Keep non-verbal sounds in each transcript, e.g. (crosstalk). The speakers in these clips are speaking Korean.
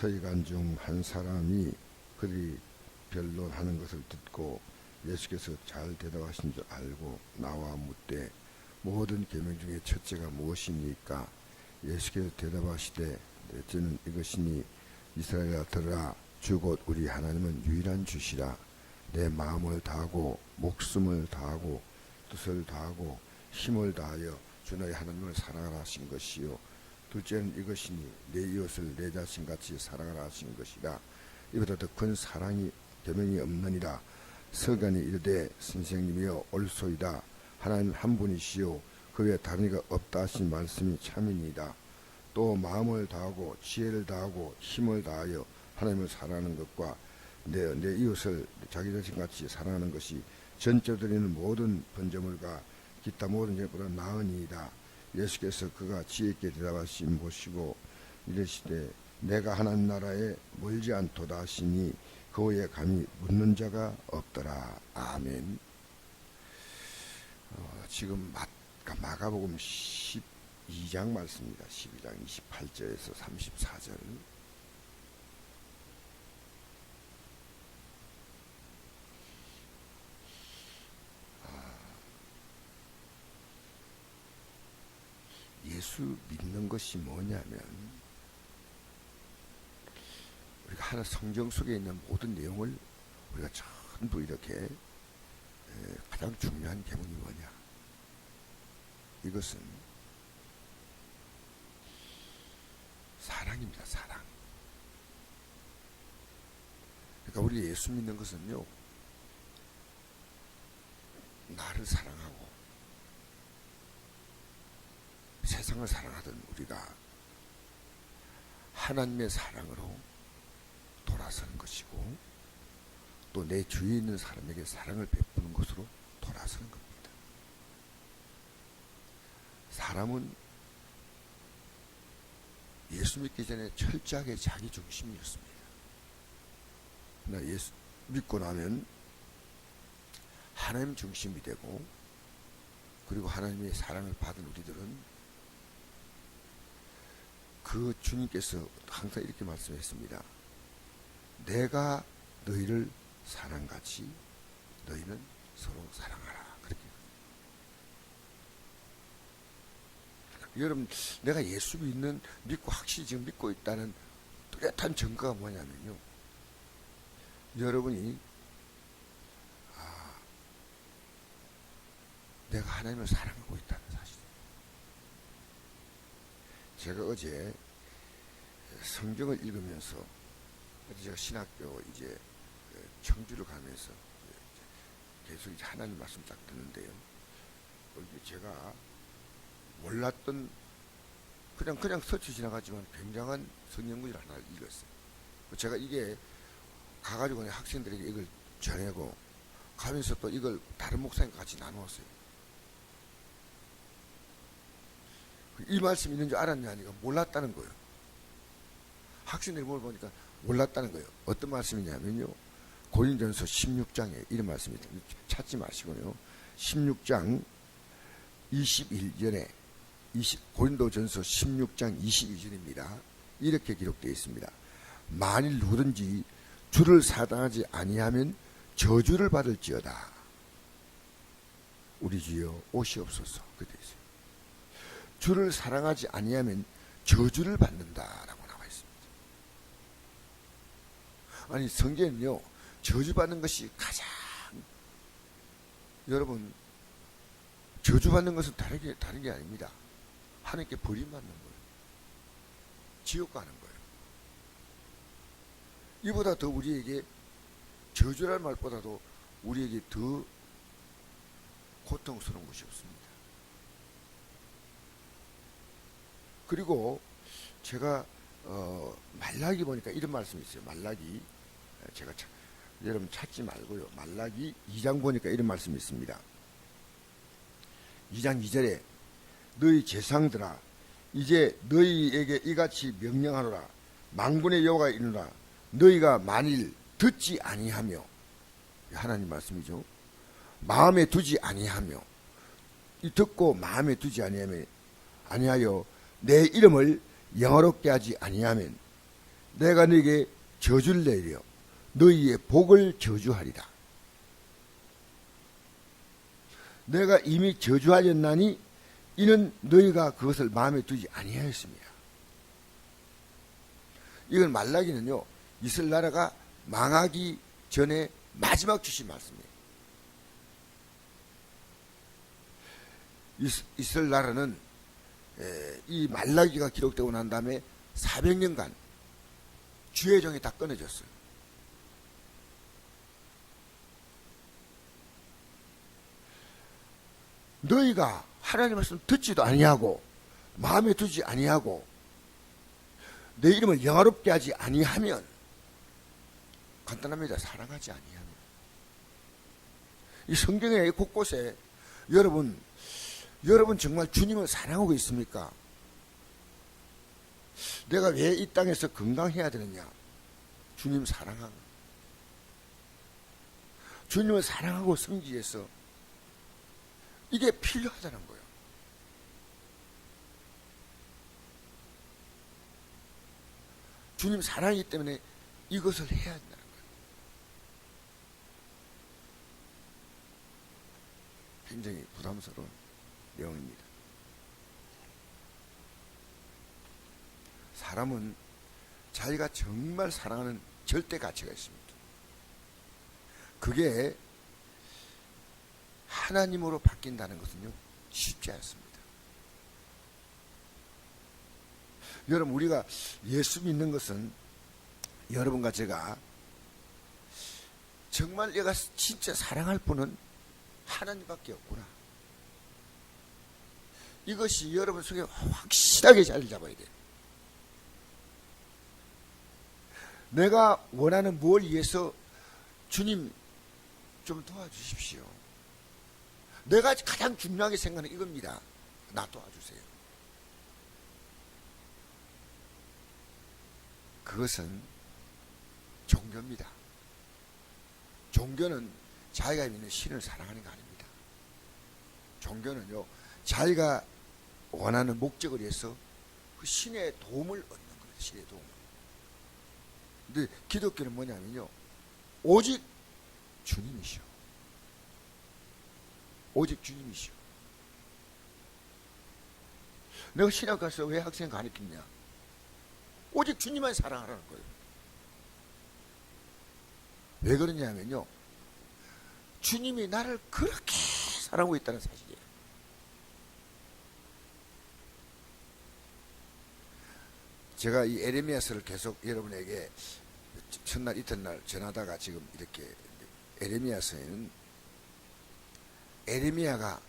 서기관 중 한 사람이 그들이 변론하는 것을 듣고 예수께서 잘 대답하신 줄 알고 나와 묻되 모든 계명 중에 첫째가 무엇이니까? 예수께서 대답하시되 넷째는 이것이니 이스라엘아 들으라. 주곧 우리 하나님은 유일한 주시라. 내 마음을 다하고 목숨을 다하고 뜻을 다하고 힘을 다하여 주 너희 하나님을 사랑하라 하신 것이요 둘째는 이것이니 내 이웃을 내 자신같이 사랑하라 하신 것이라. 이보다 더 큰 사랑이 계명이 없느니라. 서간이 이르되 선생님이여 옳소이다. 하나님 한 분이시요 그 외에 다른 이가 없다 하신 말씀이 참이니이다. 또 마음을 다하고 지혜를 다하고 힘을 다하여 하나님을 사랑하는 것과 내, 내 이웃을 자기 자신같이 사랑하는 것이 전적 드리는 모든 번제물과 기타 모든 것보다 나으니이다 예수께서 그가 지혜 있게 대답하신 보시고 이르시되 내가 하나님 나라에 멀지 않도다 하시니 그 후에 감히 묻는 자가 없더라. 아멘. 어, 지금 마, 마가복음 12장 말씀입니다. 12장 28절에서 34절 예수 믿는 것이 뭐냐면 우리가 하나 성경 속에 있는 모든 내용을 우리가 전부 이렇게 에, 가장 중요한 계명이 뭐냐? 이것은 사랑입니다 사랑. 그러니까 우리 예수 믿는 것은요 나를 사랑하고 세상을 사랑하던 우리가 하나님의 사랑으로 돌아서는 것이고 또 내 주위에 있는 사람에게 사랑을 베푸는 것으로 돌아서는 겁니다. 사람은 예수 믿기 전에 철저하게 자기 중심이었습니다. 그러나 예수 믿고 나면 하나님 중심이 되고 그리고 하나님의 사랑을 받은 우리들은 그 주님께서 항상 이렇게 말씀했습니다. 내가 너희를 사랑같이 너희는 서로 사랑하라. 그렇게. 여러분, 내가 예수 믿는, 믿고 확실히 지금 믿고 있다는 뚜렷한 증거가 뭐냐면요. 여러분이, 아, 내가 하나님을 사랑하고 있다는 사실. 제가 어제 성경을 읽으면서 어제 제가 신학교 이제 그 청주를 가면서 계속 이제 하나님 말씀 딱 듣는데요. 이게 제가 몰랐던 그냥 그냥 스쳐 지나가지만 굉장한 성경문을 하나 읽었어요. 제가 이게 가가지고 내 학생들에게 이걸 전하고 가면서 또 이걸 다른 목사님과 같이 나누었어요. 이 말씀이 있는 줄 알았냐 하니까 몰랐다는 거예요. 학생들이 뭘 보니까 몰랐다는 거예요. 어떤 말씀이냐면요. 고린전서 16장에 이런 말씀이 찾지 마시고요. 16장 21절에 20, 고린도전서 16장 22절입니다. 이렇게 기록되어 있습니다. 만일 누구든지 주를 사랑하지 아니하면 저주를 받을지어다. 우리 주여 옷이없소서 그렇게 되어 있어요. 주를 사랑하지 아니하면 저주를 받는다라고 나와 있습니다. 아니 성경은요 저주받는 것이 가장 여러분 저주받는 것은 다른 게 다른 게 아닙니다. 하나님께 버림받는 거예요. 지옥 가는 거예요. 이보다 더 우리에게 저주랄 말보다도 우리에게 더 고통스러운 것이 없습니다. 그리고 제가 어, 말라기 보니까 이런 말씀이 있어요. 말라기 제가 차, 여러분 찾지 말고요. 말라기 2장 보니까 이런 말씀이 있습니다. 2장 2절에 너희 재상들아 이제 너희에게 이같이 명령하노라 망군의 여호가 이르노라 너희가 만일 듣지 아니하며 하나님 말씀이죠. 마음에 두지 아니하며 이 듣고 마음에 두지 아니하며 아니하여 내 이름을 영어롭게 하지 아니하면 내가 너에게 저주를 내려 너희의 복을 저주하리라. 내가 이미 저주하였나니 이는 너희가 그것을 마음에 두지 아니하였습니다. 이건 말라기는요 이스라엘 나라가 망하기 전에 마지막 주신 말씀이에요. 이스라엘 나라는 에, 이 말라기가 기록되고 난 다음에 400년간 주의 정이 다 끊어졌어요. 너희가 하나님 말씀 듣지도 아니하고 마음에 두지 아니하고 내 이름을 영화롭게 하지 아니하면 간단합니다. 사랑하지 아니하면 이 성경의 곳곳에 여러분 여러분 정말 주님을 사랑하고 있습니까? 내가 왜 이 땅에서 건강해야 되느냐? 주님 사랑하고 주님을 사랑하고 성지해서 이게 필요하다는 거예요. 주님 사랑이기 때문에 이것을 해야 한다는 거예요. 굉장히 부담스러운 내용입니다. 사람은 자기가 정말 사랑하는 절대 가치가 있습니다. 그게 하나님으로 바뀐다는 것은요, 쉽지 않습니다. 여러분, 우리가 예수 믿는 것은 여러분과 제가 정말 내가 진짜 사랑할 분은 하나님밖에 없구나. 이것이 여러분 속에 확실하게 자리 잡아야 돼요. 내가 원하는 뭘 위해서 주님 좀 도와주십시오. 내가 가장 중요하게 생각하는 이겁니다. 나 도와주세요. 그것은 종교입니다. 종교는 자기가 믿는 신을 사랑하는 거 아닙니다. 종교는요, 자기가 원하는 목적을 위해서 그 신의 도움을 얻는 거예요. 신의 도움을. 근데 기독교는 뭐냐면요, 오직 주님이시오. 오직 주님이시오. 내가 신학 가서 왜 학생 가르쳤냐? 오직 주님만 사랑하라는 거예요. 왜 그러냐면요. 주님이 나를 그렇게 사랑하고 있다는 사실이에요. 제가 이 에레미야서를 계속 여러분에게 첫날 이튿날 전하다가 지금 이렇게 에레미야서에는 에레미야가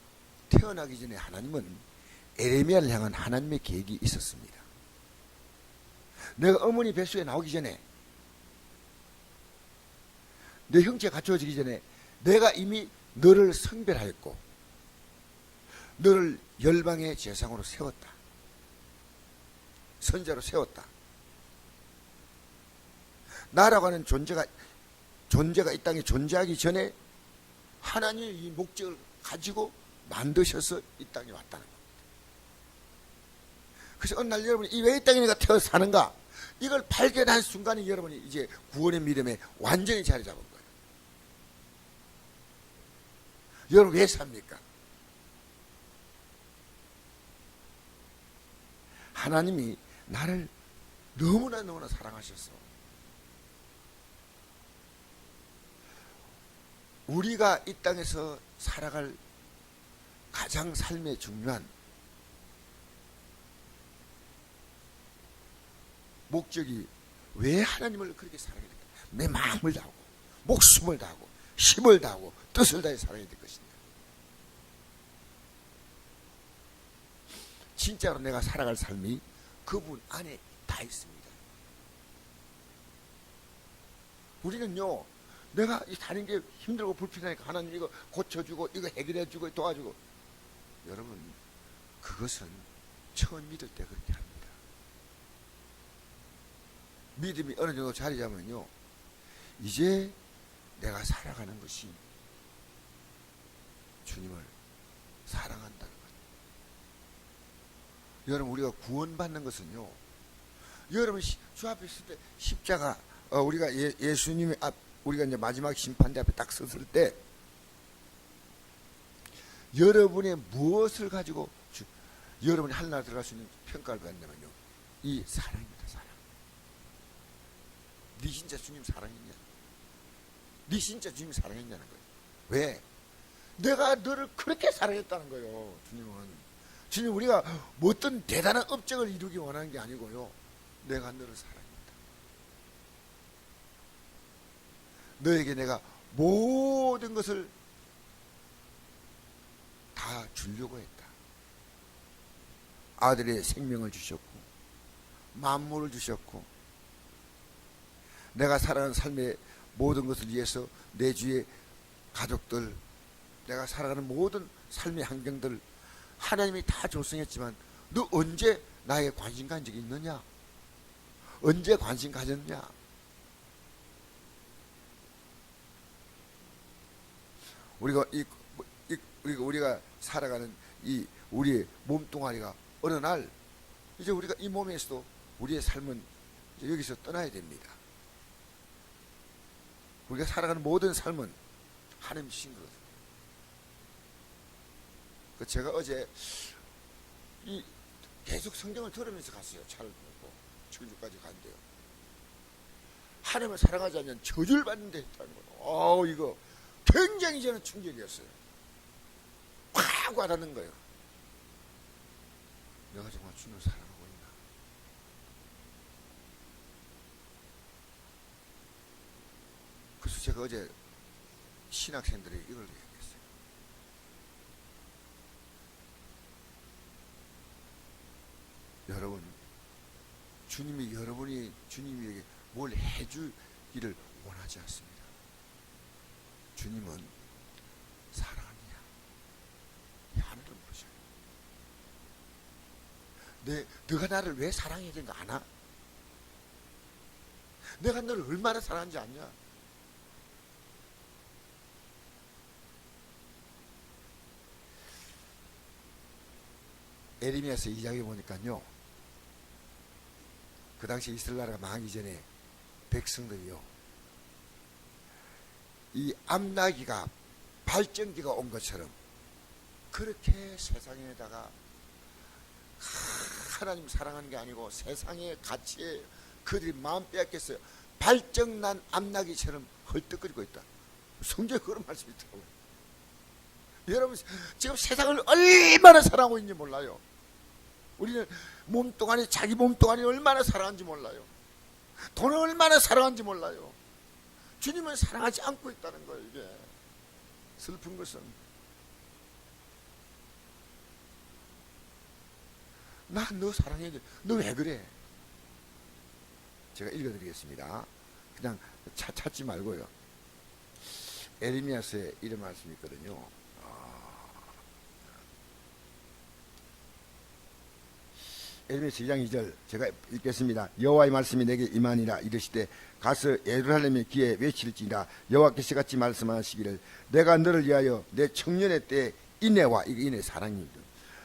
태어나기 전에 하나님은 에레미야를 향한 하나님의 계획이 있었습니다. 내가 어머니 뱃속에 나오기 전에 내 형체 갖추어지기 전에 내가 이미 너를 성별하였고 너를 열방의 재상으로 세웠다. 선자로 세웠다. 나라고 하는 존재가 존재가 이 땅에 존재하기 전에 하나님의 이 목적을 가지고 만드셔서 이 땅에 왔다는 겁니다. 그래서 어느 날 여러분이 이 왜 이 땅에 태어 사는가? 이걸 발견한 순간에 여러분이 이제 구원의 믿음에 완전히 자리 잡은 거예요. 여러분 왜 삽니까? 하나님이 나를 너무나 너무나 사랑하셨어. 우리가 이 땅에서 살아갈 가장 삶의 중요한 목적이 왜 하나님을 그렇게 사랑해야 될까? 내 마음을 다하고 목숨을 다하고 힘을 다하고 뜻을 다해 사랑해야 될 것인가? 진짜로 내가 살아갈 삶이 그분 안에 다 있습니다. 우리는요, 내가 이 다른 게 힘들고 불편하니까 하나님 이거 고쳐주고 이거 해결해주고 도와주고 여러분 그것은 처음 믿을 때 그렇게 합니다. 믿음이 어느 정도 자리 잡으면요, 이제 내가 살아가는 것이 주님을 사랑한다는 것. 여러분 우리가 구원받는 것은요, 여러분 시- 주 앞에 있을 때 십자가 어, 우리가 예, 예수님의 앞 우리가 이제 마지막 심판대 앞에 딱 섰을 때 여러분의 무엇을 가지고 주, 여러분이 하늘나라 들어갈 수 있는 평가를 받냐면요 이 사랑입니다 사랑. 네 진짜 주님 사랑했냐? 네 진짜 주님 사랑했냐는 거예요. 왜? 내가 너를 그렇게 사랑했다는 거예요 주님은 주님 우리가 뭐 어떤 대단한 업적을 이루기 원하는 게 아니고요 내가 너를 사랑했다 너에게 내가 모든 것을 다 주려고 했다. 아들의 생명을 주셨고, 만물을 주셨고, 내가 살아가는 삶의 모든 것을 위해서 내 주의 가족들, 내가 살아가는 모든 삶의 환경들, 하나님이 다 조성했지만, 너 언제 나에게 관심 가진 적이 있느냐? 언제 관심 가졌냐? 우리가 이, 이 우리가 우리가 살아가는 이 우리의 몸뚱아리가 어느 날 이제 우리가 이 몸에서도 우리의 삶은 여기서 떠나야 됩니다. 우리가 살아가는 모든 삶은 하나님 주신 거거든요. 그 제가 어제 이 계속 성경을 들으면서 갔어요. 차를 타고 청주까지 간대요. 하나님을 사랑하지 않으면 저주를 받는 데 있다는 거예요. 어우 이거 굉장히 저는 충격이었어요. 확 와닿는 거예요. 내가 정말 주님을 사랑하고 있나? 그래서 제가 어제 신학생들에게 이걸 얘기했어요. 여러분, 주님이 여러분이 주님에게 뭘 해주기를 원하지 않습니다. 주님은? 이 하늘을 보셔요. 내, 너가 나를 왜 사랑해야 되는 거 아나? 내가 너를 얼마나 사랑하는지 아냐? 에리미야서 2장에 보니까요. 그 당시 이스라엘 나라가 망하기 전에 백성들이요. 이 암나기가 발전기가 온 것처럼 그렇게 세상에다가 하나님 사랑하는 게 아니고 세상의 가치에 그들이 마음 빼앗겼어요. 발정난 암나기처럼 헐떡거리고 있다. 성경에 그런 말씀이 있더라고요. 여러분 지금 세상을 얼마나 사랑하고 있는지 몰라요. 우리는 몸뚱아리 자기 몸뚱아리 얼마나 사랑하는지 몰라요. 돈을 얼마나 사랑하는지 몰라요. 주님은 사랑하지 않고 있다는 거예요, 이게. 슬픈 것은. 나 너 사랑해. 너 왜 그래? 제가 읽어드리겠습니다. 그냥 차, 찾지 말고요. 에르미야스에 이런 말씀이 있거든요. 에르미야스 2장 2절 제가 읽겠습니다. 여호와의 말씀이 내게 임하니라 이르시되 가서 예루살렘의 귀에 외칠지니라 여호와께서 같이 말씀하시기를 내가 너를 위하여 내 청년의 때 인애와 인애 사랑입니다.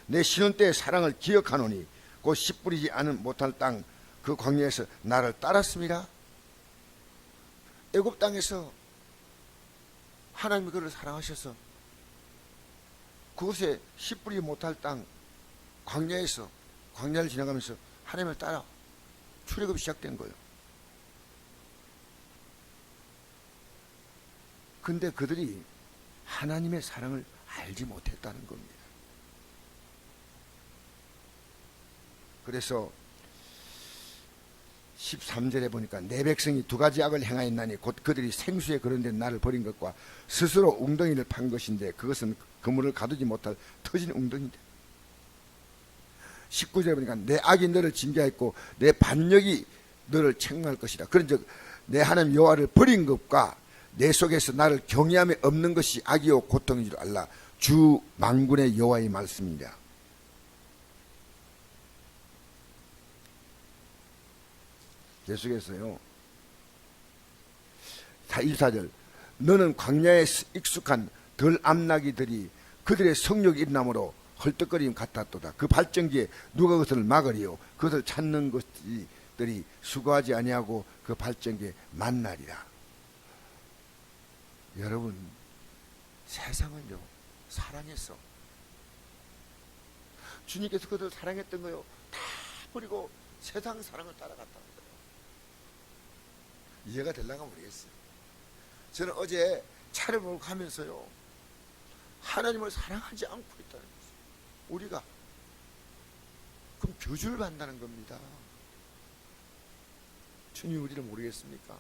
내 신혼 때의 사랑을 기억하노니 곧 씨 뿌리지 않은 못할 땅 그 광야에서 나를 따랐습니다. 애굽 땅에서 하나님이 그를 사랑하셔서 그곳에 씨 뿌리지 못할 땅 광야에서 광야를 지나가면서 하나님을 따라 출애굽이 시작된 거예요. 근데 그들이 하나님의 사랑을 알지 못했다는 겁니다. 그래서 13절에 보니까 내 백성이 두 가지 악을 행하였나니 곧 그들이 생수에 그런데 나를 버린 것과 스스로 웅덩이를 판 것인데 그것은 그물을 가두지 못할 터진 웅덩이인데 19절에 보니까 내 악이 너를 징계했고 내 반역이 너를 책망할 것이다. 그런즉 내 하나님 여호와를 버린 것과 내 속에서 나를 경외함이 없는 것이 악이요 고통인 줄 알라. 주 만군의 여호와의 말씀입니다. 계속해서요. 1사절 너는 광야에 익숙한 덜 암나기들이 그들의 성욕이 일어남으로 헐떡거림 같았도다. 그 발전기에 누가 그것을 막으리요. 그것을 찾는 것이 백성들이 수고하지 아니하고 그 발전기에 만나리라. 여러분 세상은요 사랑했어. 주님께서 그들 사랑했던 거요 다 버리고 세상 사랑을 따라갔다는 거예요. 이해가 될랑가 모르겠어요. 저는 어제 차를 몰고 가면서요 하나님을 사랑하지 않고 있다는. 우리가 그럼 교주를 받는다는 겁니다. 주님 우리를 모르겠습니까?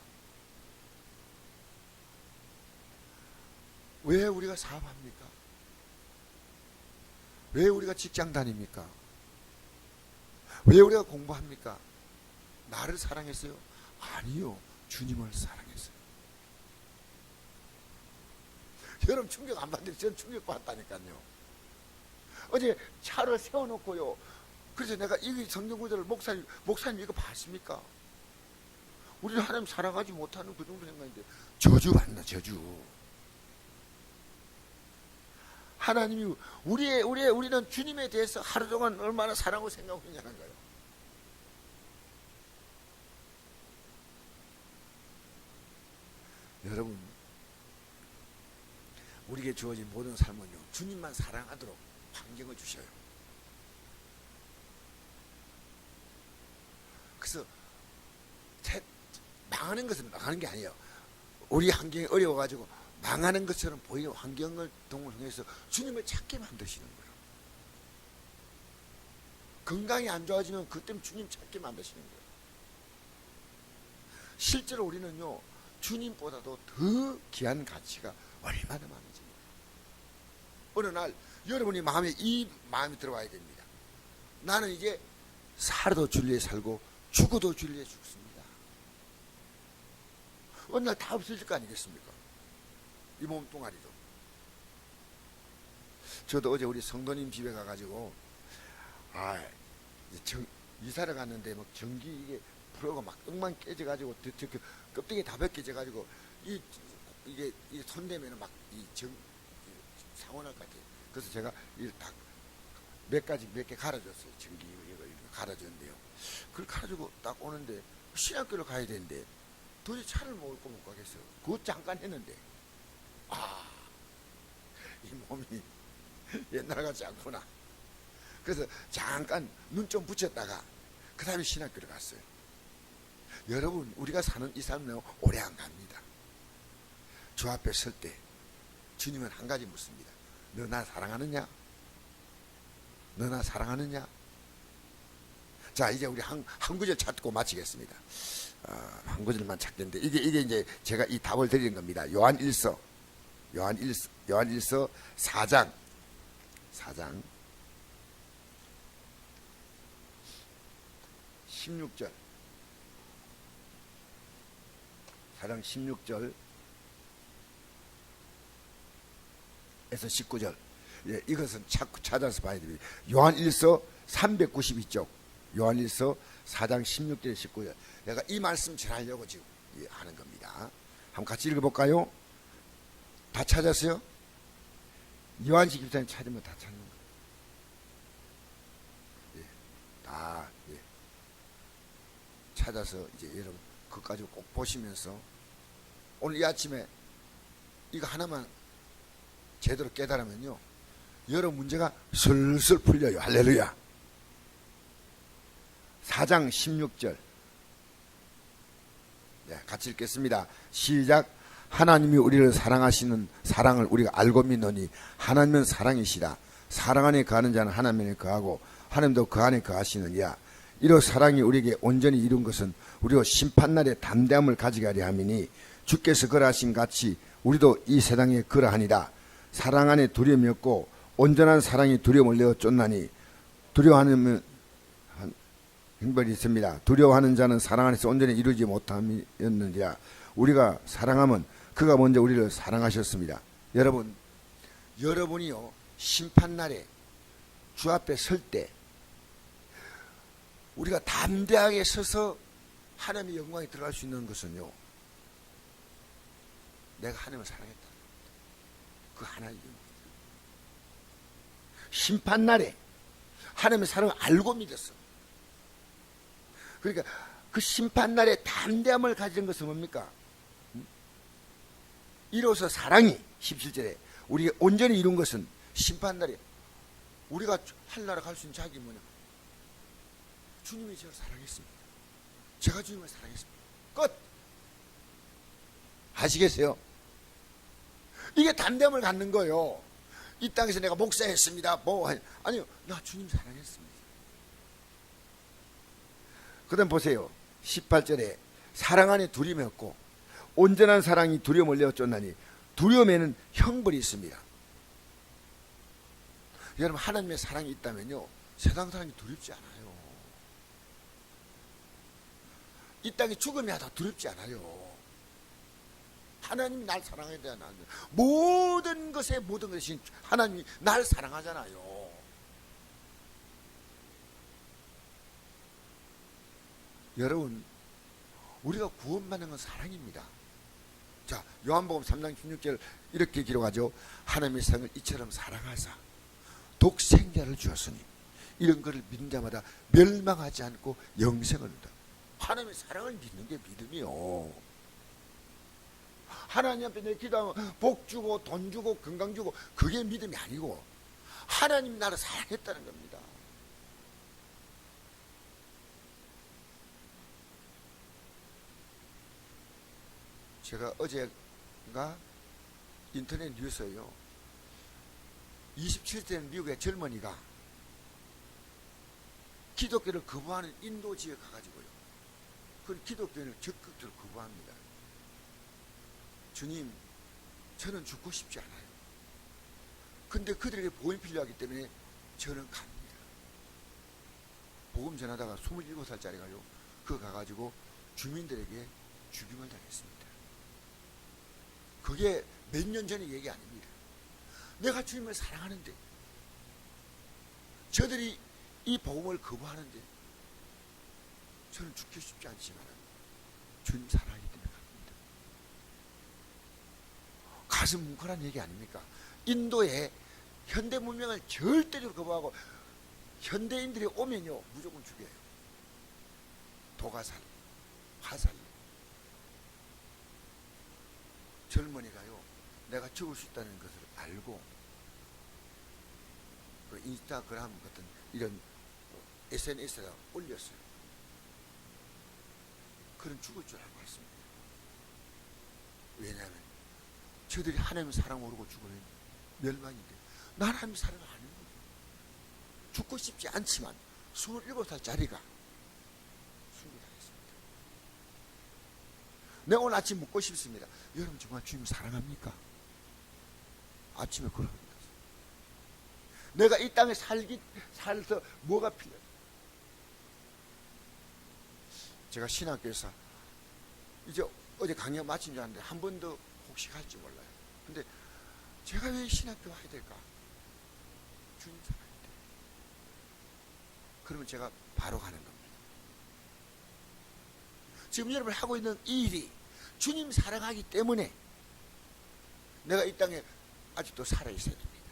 왜 우리가 사업합니까? 왜 우리가 직장 다닙니까? 왜 우리가 공부합니까? 나를 사랑했어요? 아니요. 주님을 사랑했어요. 여러분 충격 안 받는데 저는 충격 받았다니까요. 어제 차를 세워놓고요. 그래서 내가 이 성경 구절을 목사님, 목사님 이거 봤습니까? 우리는 하나님 사랑하지 못하는 그 정도 생각인데 저주 받나 저주. 하나님이 우리의 우리의 우리는 주님에 대해서 하루 동안 얼마나 사랑하고 생각하고 있냐는 거예요. 여러분 우리에게 주어진 모든 삶은요 주님만 사랑하도록 환경을 주셔요. 그래서 태- 망하는 것은 망하는 게 아니에요. 우리 환경이 어려워가지고 망하는 것처럼 보이는 환경을 통해서 주님을 찾게 만드시는 거예요. 건강이 안 좋아지면 그 때문에 주님 찾게 만드시는 거예요. 실제로 우리는요, 주님보다도 더 귀한 가치가 얼마나 많은지. 어느 날 여러분이 마음에 이 마음이 들어와야 됩니다. 나는 이제 살아도 진리에 살고 죽어도 진리에 죽습니다. 어느 날 다 없어질 거 아니겠습니까? 이 몸뚱아리도. 저도 어제 우리 성도님 집에 가가지고, 아, 정- 이사를 갔는데 막 전기 이게 프로가 막 엉망 깨져가지고, 그 껍데기 다 벗겨져가지고, 이, 이게, 이 손대면은 막, 이 정, 날것 같아요. 그래서 제가 이딱 가지 몇 개 갈아줬어요. 전기 이거, 갈아줬는데요. 그걸 갈아주고 딱 오는데, 신학교를 가야 되는데, 도저히 차를 먹을 거못 가겠어요. 그것 잠깐 했는데, 아, 이 몸이 (laughs) 옛날 같지 않구나. 그래서 잠깐 눈 좀 붙였다가 그 다음에 신학교를 갔어요. 여러분, 우리가 사는 이 삶은 오래 안 갑니다. 주 앞에 설 때 주님은 한 가지 묻습니다. 너 나 사랑하느냐? 너 나 사랑하느냐? 자, 이제 우리 한, 한 구절 찾고 마치겠습니다. 어, 한 구절만 찾겠는데, 이게, 이게 이제 제가 이 답을 드리는 겁니다. 요한 1서, 요한 1, 요한 1서 4장, 4장, 16절, 4장 16절, 에서 19절. 예, 이것은 자꾸 찾아서 봐야 됩니다. 요한 1서 392쪽. 요한 1서 4장 16절 19절. 내가 이 말씀 전하려고 지금 예, 하는 겁니다. 한번 같이 읽어볼까요? 다 찾았어요? 요한식 집사님 찾으면 다 찾는 거예요. 예, 다 예. 찾아서 이제 여러분 그까지 꼭 보시면서 오늘 이 아침에 이거 하나만 제대로 깨달으면요. 여러 문제가 슬슬 풀려요. 할렐루야. 4장 16절. 네, 같이 읽겠습니다. 시작. 하나님이 우리를 사랑하시는 사랑을 우리가 알고 믿노니 하나님은 사랑이시라. 사랑 안에 거하는 자는 하나님 안에 거하고 하나님도 그 안에 거하시느니라. 이로 사랑이 우리에게 온전히 이룬 것은 우리가 심판날에 담대함을 가지게 하려 함이니 주께서 그러하신 같이 우리도 이 세상에 그러하니라. 사랑 안에 두려움이 없고 온전한 사랑이 두려움을 내어 쫓나니 두려워하는 한- 형벌이 있습니다. 두려워하는 자는 사랑 안에서 온전히 이루지 못함이었느니라. 우리가 사랑하면 그가 먼저 우리를 사랑하셨습니다. 여러분, 여러분이요 심판날에 주 앞에 설 때 우리가 담대하게 서서 하나님의 영광에 들어갈 수 있는 것은요. 내가 하나님을 사랑했다. 그 하나의 이유입니다. 심판날에 하나님의 사랑을 알고 믿었어. 그러니까 그 심판날에 담대함을 가지는 것은 뭡니까? 음? 이로써 사랑이 17절에 우리가 온전히 이룬 것은 심판날에 우리가 할 나라 갈 수 있는 자기 뭐냐? 주님이 저를 사랑했습니다. 제가 주님을 사랑했습니다. 끝. 아시겠어요? 이게 담대함을 갖는 거예요. 이 땅에서 내가 목사했습니다. 뭐 아니- 아니요, 나 주님 사랑했습니다. 그다음 보세요. 18절에 사랑 안에 두려움이 없고 온전한 사랑이 두려움을 내어쫓나니 두려움에는 형벌이 있습니다. 여러분 하나님의 사랑이 있다면요 세상 사랑이 두렵지 않아요. 이 땅에 죽음이 하다 두렵지 않아요. 하나님이 날 사랑해야 되는 모든 것에 모든 것이 하나님이 날 사랑하잖아요. 여러분 우리가 구원받는 건 사랑입니다. 자 요한복음 3장 16절 이렇게 기록하죠. 하나님의 세상을 이처럼 사랑하사 독생자를 주었으니 이런 것을 믿는 자마다 멸망하지 않고 영생을 얻다. 하나님의 사랑을 믿는 게 믿음이요. 하나님 앞에 내 기도하면 복 주고 돈 주고 건강 주고 그게 믿음이 아니고 하나님 나를 사랑했다는 겁니다. 제가 어제가 인터넷 뉴스예요. 27세 된 미국의 젊은이가 기독교를 거부하는 인도 지역에 가가지고요. 그 기독교를 적극적으로 거부합니다. 주님, 저는 죽고 싶지 않아요. 근데 그들에게 보험이 필요하기 때문에 저는 갑니다. 보험 전하다가 27살짜리가요. 그 가가지고 주민들에게 죽임을 당했습니다. 그게 몇 년 전의 얘기 아닙니다. 내가 주님을 사랑하는데 저들이 이 복음을 거부하는데 저는 죽기 쉽지 않지만 주님 사랑하기 때문에 갑니다. 가슴 뭉클한 얘기 아닙니까? 인도에 현대 문명을 절대적으로 거부하고 현대인들이 오면요 무조건 죽여요. 도가살, 화살. 젊은이가요 내가 죽을 수 있다는 것을 알고 그 인스타그램 같은 이런 SNS에다 올렸어요. 그런 죽을 줄 알고 했습니다. 왜냐하면 저들이 하나님 사랑 모르고 죽으면 멸망인데 나 하나님 사랑을 아는 거예요. 죽고 싶지 않지만 27살짜리가 순교당했습니다. 내가 오늘 아침 묻고 싶습니다. 여러분 정말 주님 사랑합니까? 아침에 그럽니다. 내가 이 땅에 살기 살서 뭐가 필요해? 제가 신학교에서 이제 어제 강의 마친 줄 알았는데 한 번도 혹시 갈지 몰라요. 근데 제가 왜 신학교 와야 될까? 주님 사랑할 때. 그러면 제가 바로 가는 겁니다. 지금 여러분 하고 있는 이 일이 주님 사랑하기 때문에 내가 이 땅에 아직도 살아 있어야 됩니다.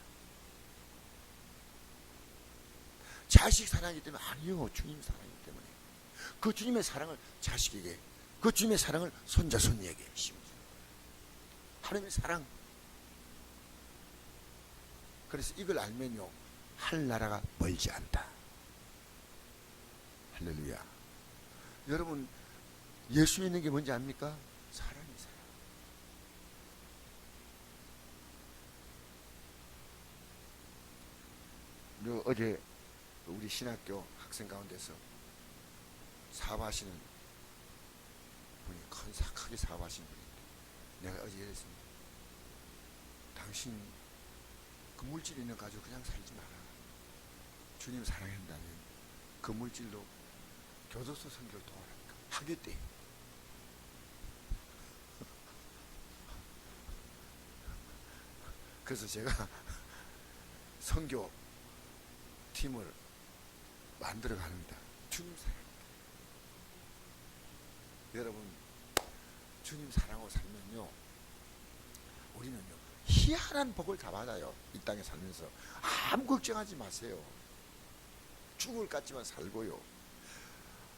자식 사랑하기 때문에 아니요 주님 사랑이기 때문에 그 주님의 사랑을 자식에게 그 주님의 사랑을 손자 손녀에게 거예요. 하나님의 사랑. 그래서 이걸 알면요 할 나라가 멀지 않다. 할렐루야. 여러분 예수 믿는 게 뭔지 압니까? 사랑이 사랑. 그리고 어제 우리 신학교 학생 가운데서 사업하시는 분이 큰 사, 크게 사업하시는 분인데 내가 어제 이랬습니다. 당신 그 물질 있는 가지고 그냥 살지 마라. 주님 사랑한다면 그 물질로 교도소 선교를 도와라니까 하겠대. (laughs) 그래서 제가 (laughs) 선교 팀을 만들어 갑니다. 주님 사랑합니다. 여러분, 주님 사랑하고 살면요, 우리는요, 희한한 복을 다 받아요. 이 땅에 살면서. 아무 걱정하지 마세요. 죽을 것 같지만 살고요.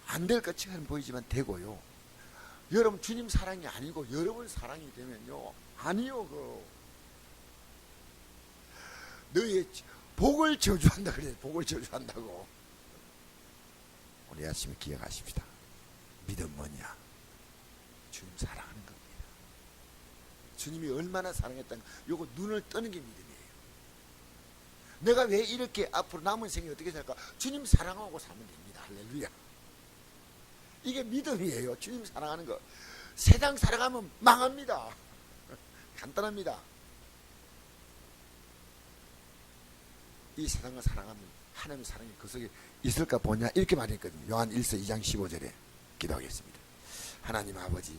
안 될 것처럼 보이지만 되고요. 여러분 주님 사랑이 아니고 여러분 사랑이 되면요. 아니요. 그 너의 복을 저주한다 그래. 복을 저주한다고. 오늘 아침에 기억하십시다. 믿음 뭐냐? 주님 사랑하는. 주님이 얼마나 사랑했다는 거. 요거 눈을 뜨는 게 믿음이에요. 내가 왜 이렇게 앞으로 남은 생에 어떻게 살까? 주님 사랑하고 살면 됩니다. 할렐루야. 이게 믿음이에요. 주님 사랑하는 거. 세상 살아가면 망합니다. (laughs) 간단합니다. 이 세상을 사랑하면 하나님의 사랑이 그 속에 있을까 보냐 이렇게 말했거든요. 요한 1서 2장 15절에 기도하겠습니다. 하나님 아버지